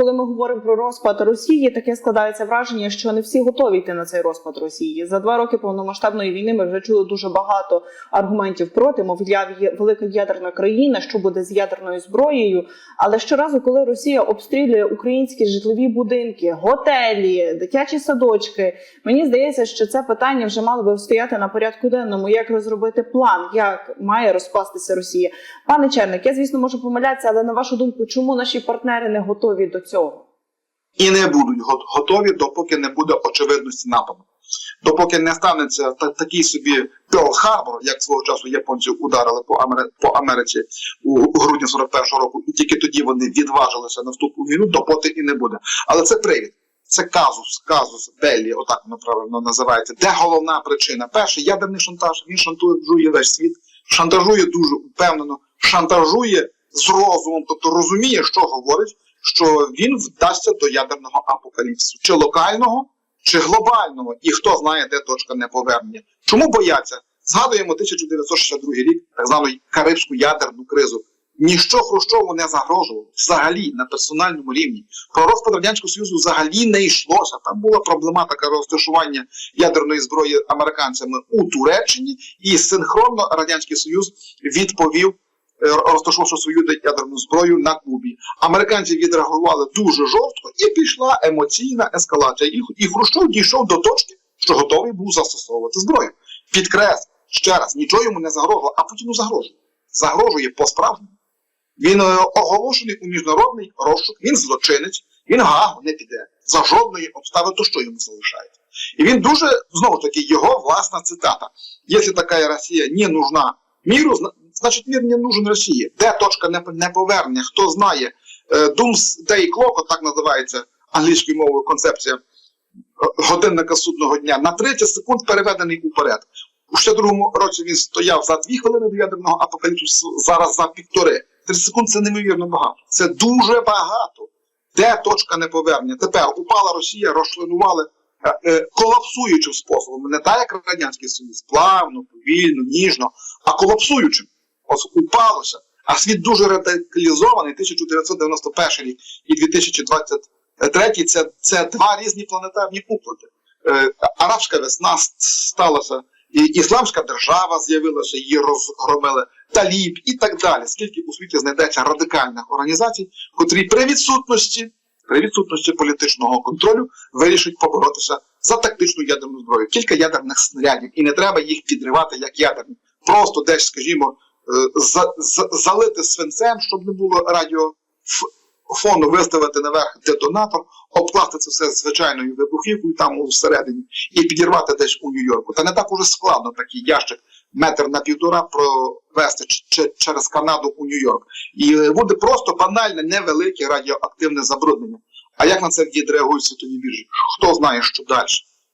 коли ми говоримо про розпад Росії, таке складається враження, що не всі готові йти на цей розпад Росії. За два роки повномасштабної війни ми вже чули дуже багато аргументів проти. Мовляв, є велика ядерна країна, що буде з ядерною зброєю. Але щоразу, коли Росія обстрілює українські житлові будинки, готелі, дитячі садочки, мені здається, що це питання вже мало би стояти на порядку денному. Як розробити план, як має розпастися Росія? Пане Черник, я звісно можу помилятися, але на вашу думку, чому наші партнери не готові до цього? І не будуть готові, допоки не буде очевидності нападу. Допоки не станеться та- такий собі Перл-Харбор, як свого часу японці ударили по, Амери- по Америці у, грудні 41-го року, і тільки тоді вони відважилися на вступ у війну, допоки і не буде. Але це привід. Це казус, казус Беллі, отак воно правильно називається. Де головна причина? Перше, ядерний шантаж. Він шантажує весь світ, шантажує дуже впевнено, шантажує з розумом, тобто розуміє, що говорить, що він вдасться до ядерного апокаліпсису, чи локального, чи глобального, і хто знає, де точка неповернення. Чому бояться? Згадуємо 1962 рік, так звану Карибську ядерну кризу. Ніщо Хрущову не загрожувало взагалі на персональному рівні. Про розпад радянського союзу взагалі не йшлося. Там була проблематика розташування ядерної зброї американцями у Туреччині, і синхронно радянський союз відповів е, розташувавши свою ядерну зброю на Кубі. Американці відреагували дуже жорстко, і пішла емоційна ескалація. І, і Хрущов дійшов до точки, що готовий був застосовувати зброю. Підкрес ще раз, нічого йому не загрожувало, а Путіну загрожує. Загрожує по-справжньому. Він е, оголошений у міжнародний розшук, він злочинець, він в Гаагу не піде. За жодної обставини, то що йому залишається. І він дуже, знову таки, його власна цитата. Якщо така Росія не нужна міру, значить мір не нужен Росії. Де точка неповернення? Хто знає? Е, Doomsday Clock, так називається англійською мовою концепція е, годинника судного дня, на 30 секунд переведений уперед. У 62 році він стояв за 2 хвилини до ядерного апокаліпсису, зараз за півтори. 30 секунд це неймовірно багато. Це дуже багато. Де точка неповернення? Тепер упала Росія, розчленували колапсуючим способом, не так, як Радянський Союз, плавно, повільно, ніжно, а колапсуючим. Ось упалося. А світ дуже радикалізований, 1991 рік і 2023 це, це два різні планетарні куплети. Е, арабська весна сталася, і ісламська держава з'явилася, її розгромили, таліб і так далі. Скільки у світі знайдеться радикальних організацій, котрі при відсутності, при відсутності політичного контролю вирішать поборотися за тактичну ядерну зброю. Кілька ядерних снарядів, і не треба їх підривати як ядерні. Просто десь, скажімо, е, за, за, залити свинцем, щоб не було радіо ф- виставити наверх детонатор, обкласти це все звичайною вибухівкою там всередині і підірвати десь у Нью-Йорку. Та не так уже складно такий ящик метр на півтора провести через Канаду у Нью-Йорк. І е, буде просто банальне, невелике радіоактивне забруднення. А як на це відреагують світові біржі? Хто знає, що далі?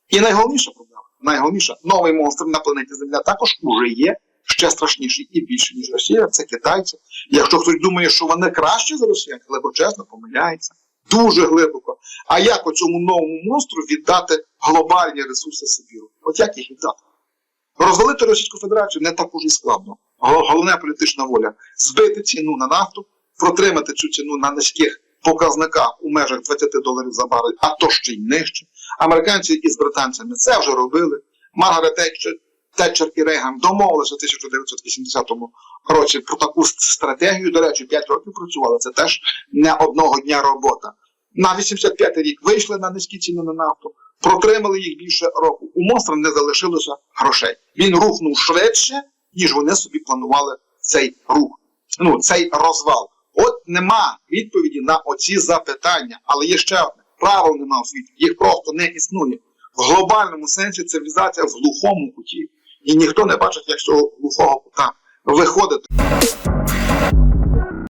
І найголовніша проблема, найголовніша, новий монстр на планеті Земля також уже є ще страшніший і більший, ніж Росія, це китайці. Якщо хтось думає, що вони кращі за росіян, глибочесно помиляється. Дуже глибоко. А як цьому новому монстру віддати глобальні ресурси Сибіру? От як їх віддати? Розвалити Російську Федерацію не так уже складно. Гол- Головне політична воля збити ціну на нафту, протримати цю ціну на низьких показниках у межах 20 доларів за барель, а то ще й нижче. Американці із британцями це вже робили. Маргарет Тетчер і Рейган домовилися в 1980 році про таку стратегію. До речі, 5 років працювали. Це теж не одного дня робота. На 85-й рік вийшли на низькі ціни на нафту, протримали їх більше року. У монстра не залишилося грошей. Він рухнув швидше, ніж вони собі планували цей рух. Ну, цей розвал. От нема відповіді на оці запитання, але є ще одне. Правил нема у світі, їх просто не існує. В глобальному сенсі цивілізація в глухому куті. І ніхто не бачить, як цього глухого кута виходити.